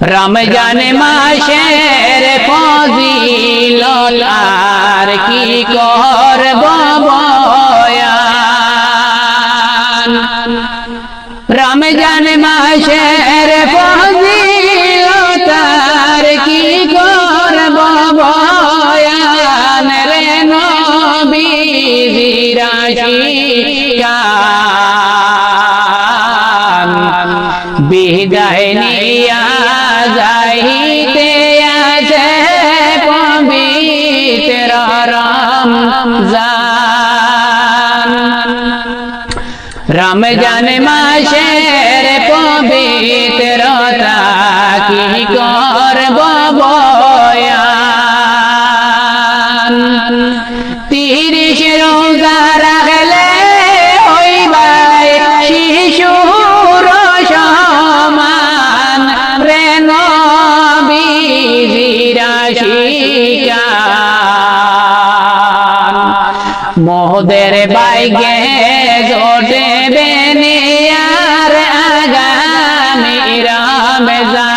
রমজান মাসের ফজিলত আর কি করব বয়ান? রমজান মাসের রমজান। রমজান মাসের পবিত্রতা কি করব বয়ান? তিরিশ রোজা রাখলে শিশুর সমান। রে নবীজিরা শিকার মোহদের বাইগে জোটে বেনিয়ার আগামী রমজান।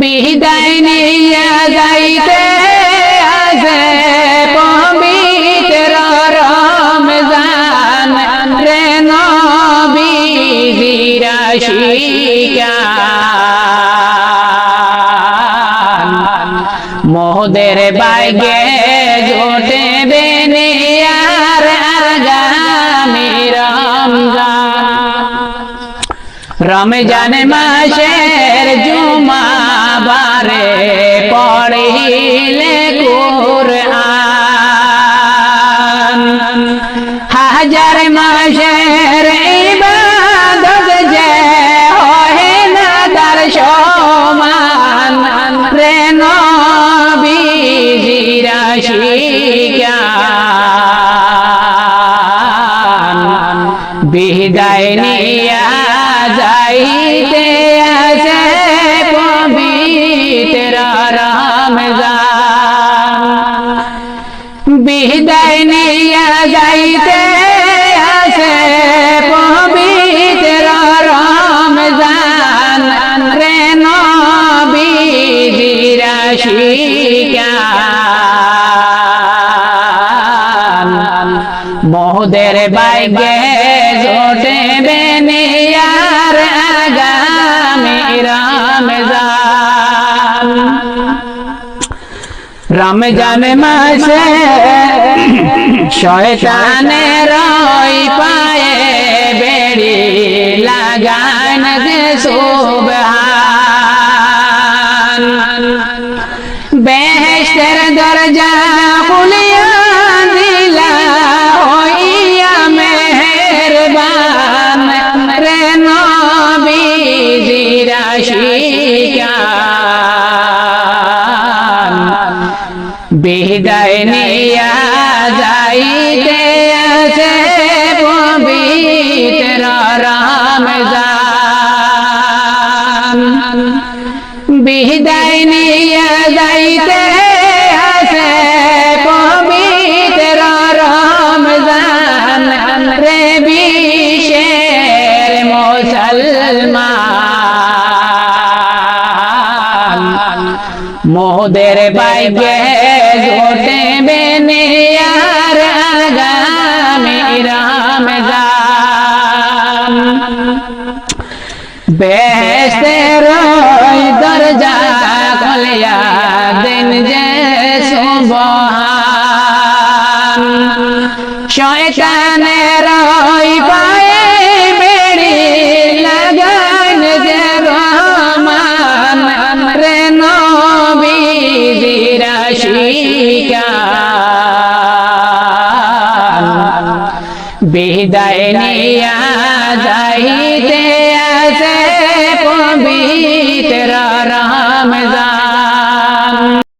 বিদায় নিয়ে যাইতে আছে পবিত্র রমজান। রে নবীর শিকার মোহদের বাইগে জোটে বেনিয়ার আগামী রমজান। রমজান মাসের জুমা বারে পড়িলে কুরআন। হাজার মাসের ইবাদত যে হয় না তার নবীজিরা শিকার বিদায় নিয়া যাইতে আছে পবিত্র রমজান বিদায় নিয়া যাইতে মোহদের বাইগে জোটে বেনিয়ার আগামী রমজান। রমজান মাসে শয়তানের রই পায়ে বেড়ি লাগান যে সুবহান। বেহেশতের দরজা খুলিয়া বিদায় নিয়া যাইতে আছে পবিত্র রমজান। বিদায় নিয়া যাইতে আছে পবিত্র রমজান। রে বিশের মুসলমান। মোদের জোটে বেনিয়ার আগামী রাম বেহেশতের ওই দরজা খুলিয়া দিন যে সুবহান। শয়তানের বিদায় নিয়া যাইতে আসে পবিত্র রমজান।